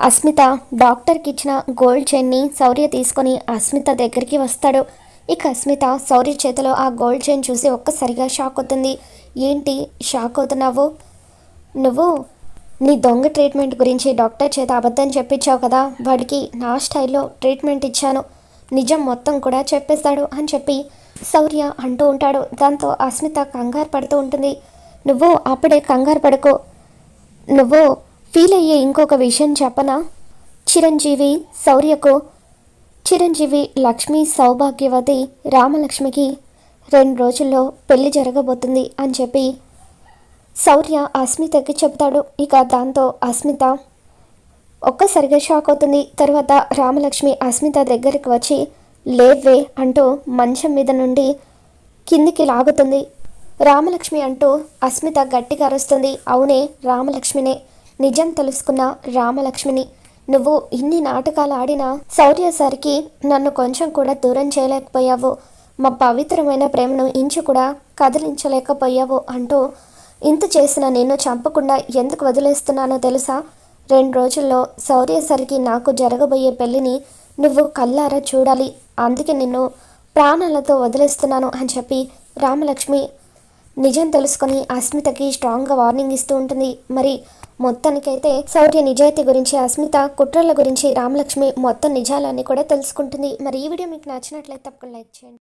అస్మిత డాక్టర్కి ఇచ్చిన గోల్డ్ చైన్ని శౌర్య తీసుకొని అస్మిత దగ్గరికి వస్తాడు. ఇక అస్మిత శౌర్య చేతిలో ఆ గోల్డ్ చైన్ చూసి ఒక్కసారిగా షాక్ అవుతుంది. ఏంటి షాక్ అవుతున్నావు? నువ్వు నీ దొంగ ట్రీట్మెంట్ గురించి డాక్టర్ చేత అబద్ధం చెప్పించావు కదా. వాడికి నా స్టైల్లో ట్రీట్మెంట్ ఇచ్చాను. నిజం మొత్తం కూడా చెప్పేస్తాడు అని చెప్పి శౌర్య అంటూ ఉంటాడు. దాంతో అస్మిత కంగారు పడుతూ ఉంటుంది. నువ్వు అప్పుడే కంగారు పడుకో. నువ్వు ఫీల్ అయ్యే ఇంకొక విషయం చెప్పనా? చిరంజీవి శౌర్యకు చిరంజీవి లక్ష్మి సౌభాగ్యవతి రామలక్ష్మికి రెండు రోజుల్లో పెళ్ళి జరగబోతుంది అని చెప్పి శౌర్య అస్మితకి చెప్తాడు ఇక దాంతో అస్మిత ఒక్కసారిగా షాక్ అవుతుంది. తర్వాత రామలక్ష్మి అస్మిత దగ్గరికి వచ్చి లేవ్వే అంటూ మంచం మీద నుండి కిందికి లాగుతుంది. రామలక్ష్మి అంటూ అస్మిత గట్టిగా అరుస్తుంది. అవునే రామలక్ష్మినే. నిజం తెలుసుకున్న రామలక్ష్మిని. నువ్వు ఇన్ని నాటకాలు ఆడినా శౌర్య సారికి నన్ను కొంచెం కూడా దూరం చేయలేకపోయావు. మా పవిత్రమైన ప్రేమను ఇంచు కూడా కదిలించలేకపోయావు అంటూ ఇంత చేసిన నిన్ను చంపకుండా ఎందుకు వదిలేస్తున్నానో తెలుసా? రెండు రోజుల్లో శౌర్య సరికి నాకు జరగబోయే పెళ్ళిని నువ్వు కల్లారా చూడాలి. అందుకే నిన్ను ప్రాణాలతో వదిలేస్తున్నాను అని చెప్పి రామలక్ష్మి నిజం తెలుసుకొని అస్మితకి స్ట్రాంగ్గా వార్నింగ్ ఇస్తూ ఉంటుంది. మరి మొత్తానికైతే శౌర్య నిజాయితీ గురించి అస్మిత కుట్రల గురించి రామలక్ష్మి మొత్తం నిజాలన్నీ కూడా తెలుసుకుంటుంది. మరి ఈ వీడియో మీకు నచ్చినట్లయితే తప్పకుండా లైక్ చేయండి.